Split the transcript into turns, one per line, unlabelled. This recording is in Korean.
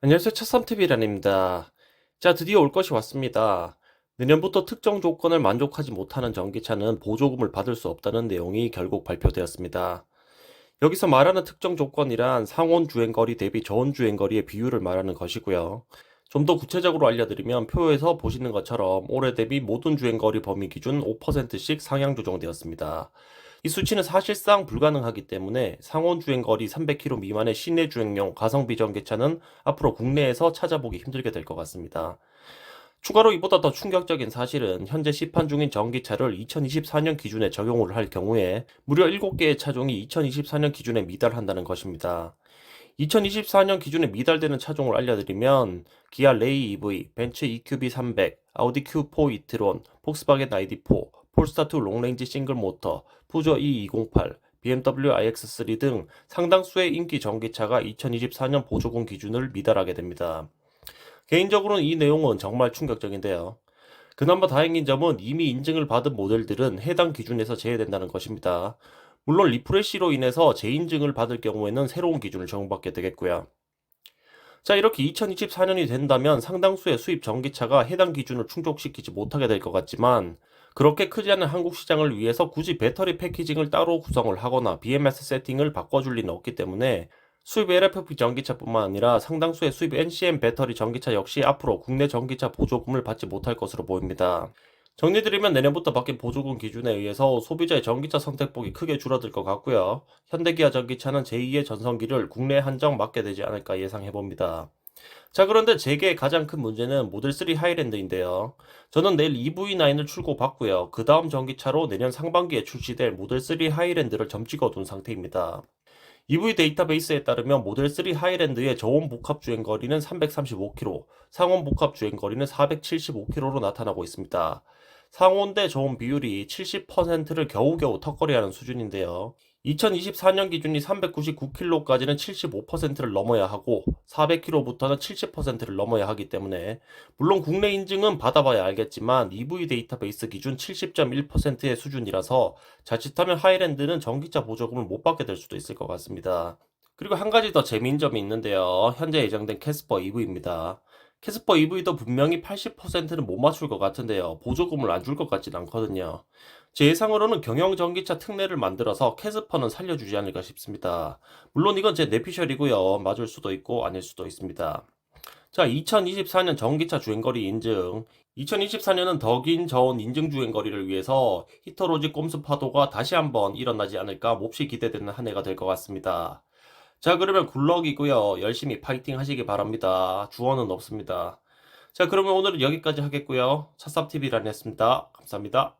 안녕하세요. 차삼TV란입니다. 자, 드디어 올 것이 왔습니다. 내년부터 특정 조건을 만족하지 못하는 전기차는 보조금을 받을 수 없다는 내용이 결국 발표되었습니다. 여기서 말하는 특정 조건이란 상온 주행거리 대비 저온 주행거리의 비율을 말하는 것이고요. 좀 더 구체적으로 알려드리면 표에서 보시는 것처럼 올해 대비 모든 주행거리 범위 기준 5%씩 상향 조정되었습니다. 이 수치는 사실상 불가능하기 때문에 상온 주행 거리 300km 미만의 시내 주행용 가성비 전기차는 앞으로 국내에서 찾아보기 힘들게 될 것 같습니다. 추가로 이보다 더 충격적인 사실은 현재 시판 중인 전기차를 2024년 기준에 적용을 할 경우에 무려 7개의 차종이 2024년 기준에 미달한다는 것입니다. 2024년 기준에 미달되는 차종을 알려드리면 기아 레이 EV, 벤츠 EQB 300, 아우디 Q4 이트론, 폭스바겐 ID4, 폴스타2 롱레인지 싱글 모터, 푸저 E208, BMW iX3 등 상당수의 인기 전기차가 2024년 보조금 기준을 미달하게 됩니다. 개인적으로는 이 내용은 정말 충격적인데요. 그나마 다행인 점은 이미 인증을 받은 모델들은 해당 기준에서 제외된다는 것입니다. 물론 리프레시로 인해서 재인증을 받을 경우에는 새로운 기준을 적용받게 되겠고요. 자, 이렇게 2024년이 된다면 상당수의 수입 전기차가 해당 기준을 충족시키지 못하게 될 것 같지만 그렇게 크지 않은 한국 시장을 위해서 굳이 배터리 패키징을 따로 구성을 하거나 BMS 세팅을 바꿔줄 리는 없기 때문에 수입 LFP 전기차뿐만 아니라 상당수의 수입 NCM 배터리 전기차 역시 앞으로 국내 전기차 보조금을 받지 못할 것으로 보입니다. 정리드리면 내년부터 바뀐 보조금 기준에 의해서 소비자의 전기차 선택폭이 크게 줄어들 것 같고요. 현대기아 전기차는 제2의 전성기를 국내에 한정 맞게 되지 않을까 예상해봅니다. 자, 그런데 제게 가장 큰 문제는 모델3 하이랜드인데요. 저는 내일 EV9을 출고받고요. 그 다음 전기차로 내년 상반기에 출시될 모델3 하이랜드를 점 찍어 둔 상태입니다. EV 데이터베이스에 따르면 모델3 하이랜드의 저온 복합 주행 거리는 335km, 상온 복합 주행 거리는 475km로 나타나고 있습니다. 상온 대 저온 비율이 70%를 겨우겨우 턱걸이하는 수준인데요. 2024년 기준이 399km까지는 75%를 넘어야 하고 400km부터는 70%를 넘어야 하기 때문에 물론 국내 인증은 받아봐야 알겠지만 EV 데이터베이스 기준 70.1%의 수준이라서 자칫하면 하이랜드는 전기차 보조금을 못 받게 될 수도 있을 것 같습니다. 그리고 한 가지 더 재미있는 점이 있는데요. 현재 예정된 캐스퍼 EV입니다. 캐스퍼 EV도 분명히 80%는 못 맞출 것 같은데요. 보조금을 안 줄 것 같진 않거든요. 제 예상으로는 경영 전기차 특례를 만들어서 캐스퍼는 살려주지 않을까 싶습니다. 물론 이건 제 내피셜이고요. 맞을 수도 있고 아닐 수도 있습니다. 자, 2024년 전기차 주행거리 인증. 2024년은 더 긴 저온 인증 주행거리를 위해서 히터로지 꼼수 파도가 다시 한번 일어나지 않을까 몹시 기대되는 한 해가 될 것 같습니다. 자, 그러면 굴럭이고요. 열심히 파이팅 하시기 바랍니다. 주어는 없습니다. 자, 그러면 오늘은 여기까지 하겠고요. 차쌉TV란이었습니다. 감사합니다.